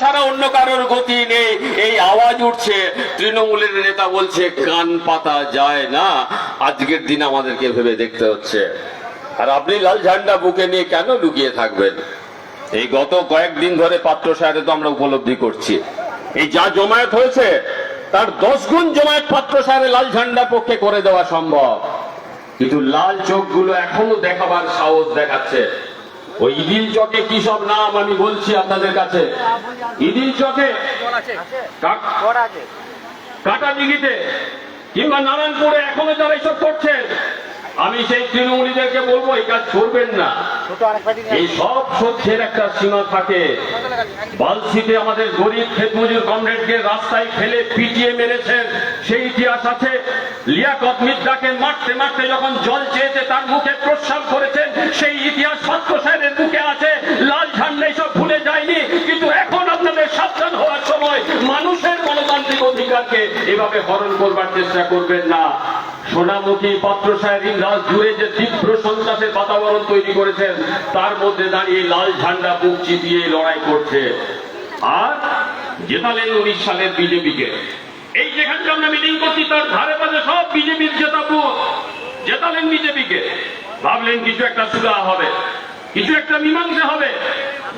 ছাড়া অন্য কারোর গতি নেই। এই আওয়াজ উঠছে। তৃণমূলের নেতা বলছে, কান পাতা যায় না। আজকের দিন আমাদেরকে ভেবে দেখতে হচ্ছে। আর আপনি লাল ঝান্ডা বুকে নিয়ে কেন থাকবেন? এই গত কয়েকদিন ধরে পাত্র সাহেবে তো আমরা উপলব্ধি করছি। এই যা জমায়েত হয়েছে, তার দশ গুণ জমায়েত পাত্র সাহেবের লাল ঝান্ডার পক্ষে করে দেওয়া সম্ভব। কিন্তু লাল চোখগুলো এখনও দেখাবার সাহস দেখাচ্ছে। ওই ইদিল চকে কি সব নাম আমি বলছি আপনাদের কাছে? ইদিল চকে? কাটা দিঘিতে কিংবা নারায়ণপুরে এখনও যারা এসব করছেন? আমি সেই তৃণমূলীদেরকে বলব এই কাজ করবেন না। এই সব সহ্যের একটা সীমা থাকে। বালসিতে আমাদের গরিব খেতমজুর কমরেডকে রাস্তায় ফেলে পিটিয়ে মেরেছেন। সেই ইতিহাস আছে। লিয়াকত মিদ্দাকে মারতে মারতে যখন জল চেয়েছে তার মুখে প্রস্রাব করেছেন। সেই ইতিহাস পাত্র সাহেবের মুখে আছে। লাল ঝান্ডা সব ভুলে যায়নি। কিন্তু এখন আপনাদের সাবধান হওয়ার সময় মানুষের গণতান্ত্রিক অধিকারকে এভাবে হরণ করবার চেষ্টা করবেন না। সোনামুখী পাত্র ইন্দ্রাজ জুড়ে যে তীব্র সন্ত্রাসের বাতাবরণ তৈরি করেছেন, তার মধ্যে দাঁড়িয়ে লাল ঝান্ডা বুক চিপিয়ে লড়াই করছে। আর জেতালেন উনিশ সালের বিজেপিকে। এই যেখানটা আমরা মিটিং করছি, তার ধারে পাশে সব বিজেপির জেতা বুথ জেতালেন বিজেপিকে। ভাবলেন কিছু একটা সুরা হবে, কিছু একটা মীমাংসা হবে।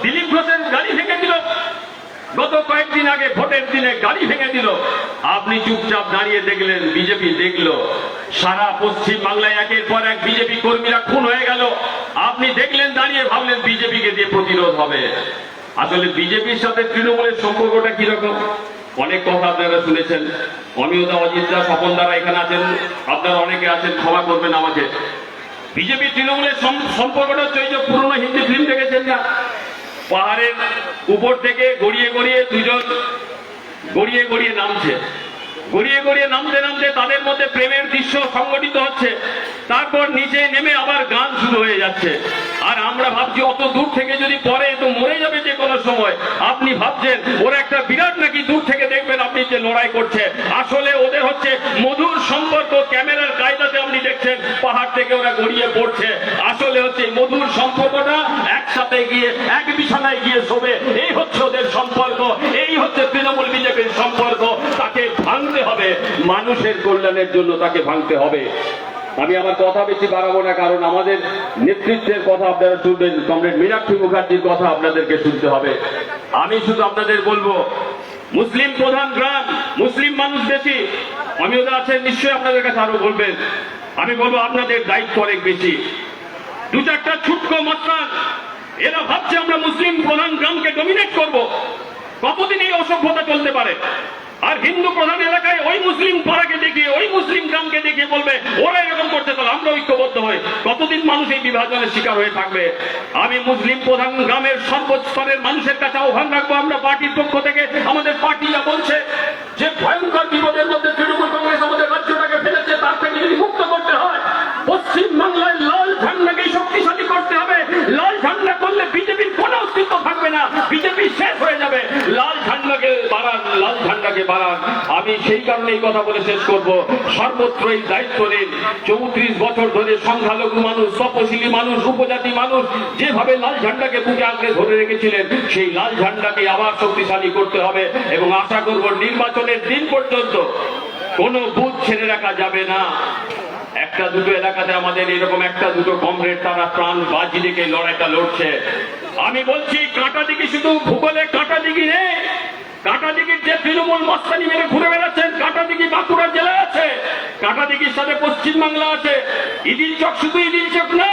দিলীপ ঘোষের গাড়ি থেকে দিল গত কয়েকদিন আগে ভোটের দিনে গাড়ি ভেঙে দিল। আপনি চুপচাপ দাঁড়িয়ে দেখলেন, বিজেপি দেখল। সারা পশ্চিম বাংলায় একের পর এক বিজেপি কর্মীরা খুন হয়ে গেল। আপনি দেখলেন, দাঁড়িয়ে ভাবলেন বিজেপিকে দিয়ে প্রতিরোধ হবে। আসলে বিজেপির সাথে তৃণমূলের সম্পর্কটা কীরকম? অনেক কথা আপনারা শুনেছেন। অমিয়তা অজিতদা স্বপন দ্বারা এখানে আছেন। আপনারা অনেকে আছেন, ক্ষমা করবেন আমাকে। বিজেপি তৃণমূলের সম্পর্কটা হচ্ছে ওই যে পুরনো হিন্দি ফিল্ম দেখেছেন না? পাহাড়ের উপর থেকে গড়িয়ে গড়িয়ে দুজন গড়িয়ে গড়িয়ে নামছে। গড়িয়ে গড়িয়ে নামতে নামতে তাদের মধ্যে প্রেমের দৃশ্য সংগঠিত হচ্ছে। তারপর নিচে নেমে আবার গান শুরু হয়ে যাচ্ছে। আর আমরা ভাবছি, অত দূর থেকে যদি পরে তো মরে যাবে যে কোনো সময়। আপনি ভাবছেন, ওরা একটা বিরাট নাকি দূর থেকে দেখবেন আপনি যে লড়াই করছে। আসলে ওদের হচ্ছে মধুর সম্পর্ক, ক্যামেরার কায়দাতে আপনি দেখছেন, পাহাড় থেকে ওরা গড়িয়ে পড়ছে আসলে হচ্ছে এই মধুর সম্পর্কটা একসাথে গিয়ে, এক বিছানায় গিয়ে শোবে। এই হচ্ছে ওদের সম্পর্ক, এই হচ্ছে তৃণমূল বিজেপির সম্পর্ক। তাকে ভাঙতে হবে। মানুষের কল্যাণের জন্য তাকে ভাঙতে হবে। আমি আমার কথা বেশি বাড়াবো না, কারণ আমাদের নেতৃত্বের কথা আপনারা শুনবেন, কমরেড মীনাক্ষী মুখার্জির কথা আপনাদেরকে শুনতে হবে। আমি শুধু আপনাদের বলব, মুসলিম প্রধান গ্রাম, মুসলিম মানুষ বেশি। অমিয়তা আছেন, নিশ্চয়ই আপনাদের কাছে আরও বলবেন। আমি বলব, আপনাদের দায়িত্ব অনেক বেশি। দু চারটা ছুটকো মাত্রান এরা ভাবছে আমরা মুসলিম প্রধান গ্রামকে ডমিনেট করব। কতদিন এই অসভ্যতা চলতে পারে? আর হিন্দু প্রধান এলাকায় ওই মুসলিম পাড়াকে দেখিয়ে, ওই মুসলিম গ্রামকে দেখিয়ে বলবে, ওরা এরকম করতে পারে আমরা ঐক্যবদ্ধ হই। কতদিন মানুষ এই বিভাজনের শিকার হয়ে থাকবে? আমি মুসলিম প্রধান গ্রামের সর্বস্তরের মানুষের কাছে আহ্বান রাখব, আমরা পার্টির পক্ষ থেকে আমাদের পার্টি যা বলছে যে ভয়ঙ্কর বিপদের মধ্যে তৃণমূল লাল ঝান্ডাকে বাড়ান, লাল ঝান্ডাকে বাড়ান। আমি সেই কারণে এই কথা বলে শেষ করব। সর্বত্র এই দায়িত্ব নিন। চৌত্রিশ বছর ধরে সংখ্যালঘু মানুষ, তপশিলি মানুষ, উপজাতি মানুষ যেভাবে লাল ঝান্ডাকে বুকে আঁকড়ে ধরে রেখেছিলেন, সেই লাল ঝান্ডাকে আবার শক্তিশালী করতে হবে এবং আশা করব নির্বাচনের দিন পর্যন্ত কোনো বুথ ছেড়ে রাখা যাবে না। একটা দুটো এলাকাতে আমাদের এরকম একটা দুটো কমরেড তারা প্রাণ বাজি রেখে লড়াইটা লড়ছে। আমি বলছি, কাঁটা দিঘি শুধু ভূগোলে কাঁটা দিঘি নেই। যে তৃণমূল মস্তানি মেরে ঘুরে বেড়াচ্ছেন বাঁকুড়া আছে। সাথে পশ্চিমবাংলা আছে। ইদিল চক শুধু ইদিল চক না,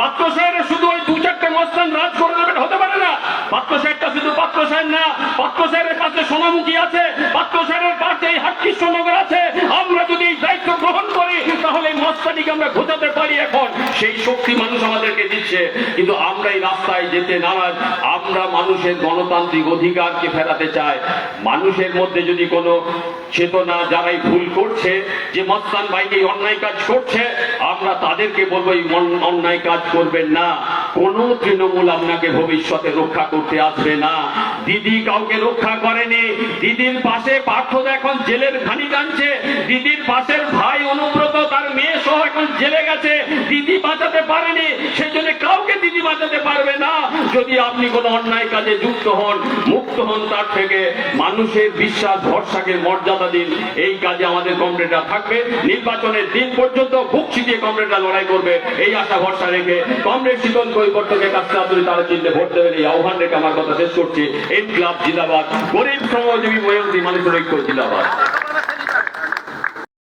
পাত্র শহরে শুধু ওই দু চারটে মস্তান রাজ করে দেবেন হতে পারে না। পাত্র সাহেবটা শুধু পাত্র সাহেব না, পাত্র সাহেবের কাছে সোনামুখী আছে। পাত্র সাহেবের কাছে এই হাটকৃষ্ণনগর আছে আমরা যদি এই দায়িত্ব গ্রহণ করি তাহলে এই মস্তানিকে আমরা ঘোচাতে পারি এখন সেই শক্তি মানুষ আমাদেরকে দিচ্ছে, কিন্তু আমরা এই রাস্তায় যেতে নারাজ। আমরা মানুষের গণতান্ত্রিক অধিকারকে ফেরাতে চাই। মানুষের মধ্যে যদি কোনো চেতনা যারাই ভুল করছে, যে মস্তান ভাইকে অন্যায় কাজ করছে, আমরা তাদেরকে বলব, এই অন্যায় কাজ করবেন না। কোন তৃণমূল আপনাকে ভবিষ্যতে রক্ষা করতে আসবে না। দিদি কাউকে রক্ষা করেনি। দিদির পাশে পার্থ এখন জেলের খানি টানছে। দিদির পাশের ভাই দিদি বাঁচাতে পারেনি সেই জন্য কাউকে দিদি বাঁচাতে পারবে না। যদি আপনি কোনো অন্যায় কাজে যুক্ত হন, মুক্ত হন তার থেকে, মানুষের বিশ্বাস, ভরসাকে মর্যাদা দিন। এই কাজে আমাদের কমরেডরা থাকবে। নির্বাচনের দিন পর্যন্ত বুক ছিটিয়ে কমরেডরা লড়াই করবে। এই আশা, ভরসা রেখে কমরেড শীতল কৈবর্তকে কাছে আদরি তারা চিনতে ভোট দেবেন এই আহ্বান রেখে আমার কথা শেষ করছি। এন ক্লাব জিন্দাবাদ। গরিব, শ্রমজীবী ময়ূরী মানুষের ঐক্য জিন্দাবাদ।